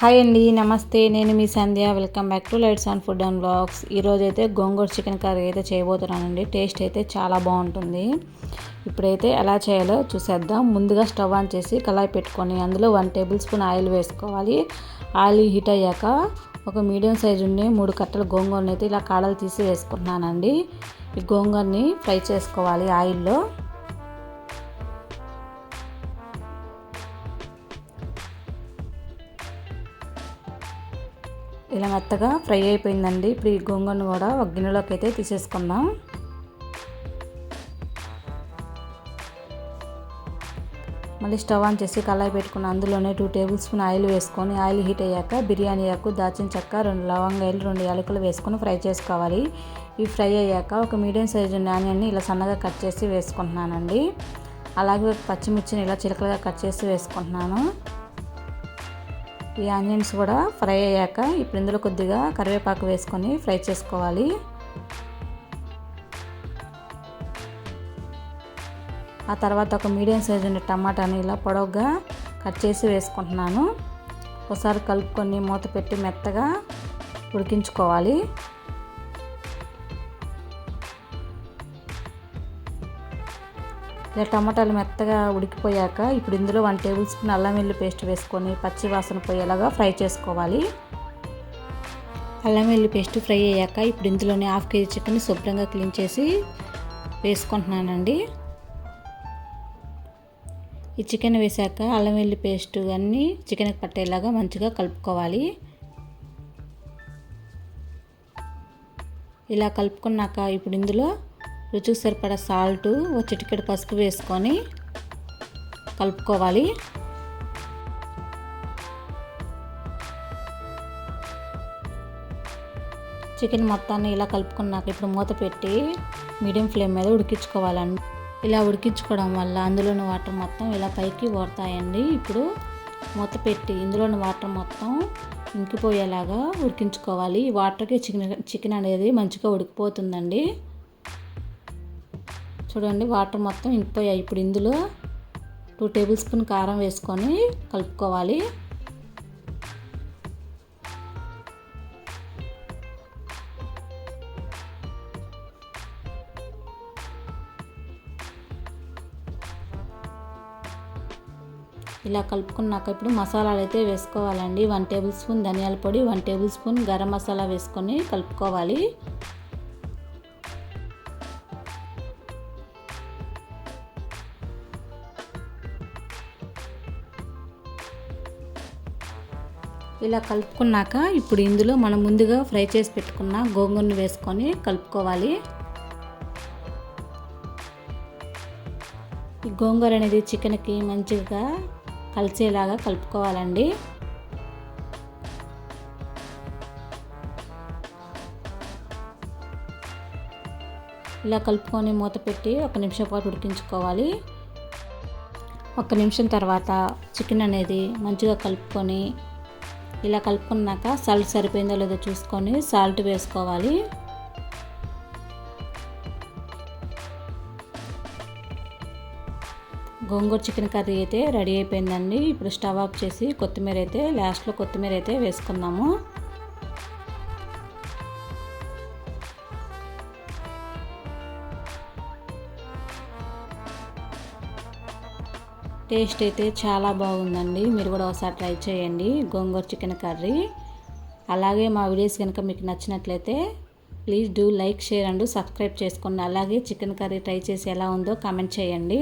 Hi అండి నమస్తే. నేను మీ Sandhya. Welcome back to lights on food and blogs ఈరోజైతే గోంగూర చికెన్ కర్రీ అయితే చేయబోతున్నానండి. టేస్ట్ అయితే చాలా బాగుంటుంది. ఇప్పుడైతే ఎలా చేయాలో చూసేద్దాం. ముందుగా స్టవ్ ఆన్ చేసి కళాయి పెట్టుకొని అందులో వన్ టేబుల్ స్పూన్ ఆయిల్ వేసుకోవాలి. ఆయిల్ హీట్ అయ్యాక ఒక మీడియం సైజు ఉండి మూడు కట్టలు గోంగూరని అయితే ఇలా కాడలు తీసి వేసుకుంటున్నానండి. ఈ గోంగూరని ఫ్రై చేసుకోవాలి ఆయిల్లో. ఇలా మెత్తగా ఫ్రై అయిపోయిందండి. ఇప్పుడు ఈ గోంగూరను కూడా ఒక గిన్నెలోకి అయితే తీసేసుకుందాం. మళ్ళీ స్టవ్ ఆన్ చేసి కళాయి పెట్టుకుని అందులోనే టూ టేబుల్ స్పూన్ ఆయిల్ వేసుకొని ఆయిల్ హీట్ అయ్యాక బిర్యానీ ఆకు దాచిన చెక్క రెండు లవంగాయలు రెండు యాలకులు వేసుకొని ఫ్రై చేసుకోవాలి. ఇవి ఫ్రై అయ్యాక ఒక మీడియం సైజు ఆనియన్ని ఇలా సన్నగా కట్ చేసి వేసుకుంటున్నానండి. అలాగే పచ్చిమిర్చిని ఇలా చిలకలుగా కట్ చేసి వేసుకుంటున్నాను. ఈ ఆనియన్స్ కూడా ఫ్రై అయ్యాక ఇప్పుడు ఇందులో కొద్దిగా కరివేపాకు వేసుకొని ఫ్రై చేసుకోవాలి. ఆ తర్వాత ఒక మీడియం సైజ్ ఉండే టమాటాని ఇలా పొడవుగా కట్ చేసి వేసుకుంటున్నాను. ఒకసారి కలుపుకొని మూత పెట్టి మెత్తగా ఉడికించుకోవాలి. ఇలా టమాటాలు మెత్తగా ఉడికిపోయాక ఇప్పుడు ఇందులో వన్ టేబుల్ స్పూన్ అల్లం వెల్లి పేస్ట్ వేసుకొని పచ్చి వాసన పోయేలాగా ఫ్రై చేసుకోవాలి. అల్లం వెల్లి పేస్ట్ ఫ్రై అయ్యాక ఇప్పుడు ఇందులోనే హాఫ్ కేజీ చికెన్ శుభ్రంగా క్లీన్ చేసి వేసుకుంటున్నానండి. ఈ చికెన్ వేసాక అల్లం వెల్లి పేస్ట్ అన్నీ చికెన్కి పట్టేలాగా మంచిగా కలుపుకోవాలి. ఇలా కలుపుకున్నాక ఇప్పుడు ఇందులో రుచికి సరిపడా సాల్ట్ ఒక చిటికెడు పసుపు వేసుకొని కలుపుకోవాలి. చికెన్ మొత్తాన్ని ఇలా కలుపుకున్నాక ఇప్పుడు మూత పెట్టి మీడియం ఫ్లేమ్ మీద ఉడికించుకోవాలండి. ఇలా ఉడికించుకోవడం వల్ల అందులోని వాటర్ మొత్తం ఇలా పైకి ఓడతాయండి ఇప్పుడు మూత పెట్టి ఇందులోని వాటర్ మొత్తం ఇంకిపోయేలాగా ఉడికించుకోవాలి. ఈ వాటర్కి చికెన్ చికెన్ అనేది మంచిగా ఉడికిపోతుందండి. చూడండి వాటర్ మొత్తం ఇంకిపోయాయి. ఇప్పుడు ఇందులో టూ టేబుల్ స్పూన్ కారం వేసుకొని కలుపుకోవాలి. ఇలా కలుపుకున్నాక ఇప్పుడు మసాలాలు అయితే వేసుకోవాలండి. వన్ టేబుల్ స్పూన్ ధనియాల పొడి one tablespoon garam masala వేసుకొని కలుపుకోవాలి. ఇలా కలుపుకున్నాక ఇప్పుడు ఇందులో మనం ముందుగా ఫ్రై చేసి పెట్టుకున్న గోంగూరను వేసుకొని కలుపుకోవాలి. ఈ గోంగూర అనేది చికెన్కి మంచిగా కలిసేలాగా కలుపుకోవాలండి. ఇలా కలుపుకొని మూత పెట్టి ఒక నిమిషం పాటు ఉడికించుకోవాలి. ఒక నిమిషం తర్వాత చికెన్ అనేది మంచిగా కలుపుకొని ఇలా కలుపుకున్నాక సాల్ట్ సరిపోయిందో లేదో చూసుకొని సాల్ట్ వేసుకోవాలి. గోంగూర చికెన్ కర్రీ అయితే రెడీ అయిపోయిందండి. ఇప్పుడు స్టవ్ ఆఫ్ చేసి కొత్తిమీర అయితే లాస్ట్లో కొత్తిమీర అయితే వేసుకున్నాము టేస్ట్ అయితే చాలా బాగుందండి. మీరు కూడా ఒకసారి ట్రై చేయండి. Gongura chicken curry. అలాగే మా వీడియోస్ కనుక మీకు నచ్చినట్లయితే please do like share and subscribe చేసుకోండి అలాగే చికెన్ కర్రీ ట్రై చేసి ఎలా ఉందో కామెంట్ చేయండి.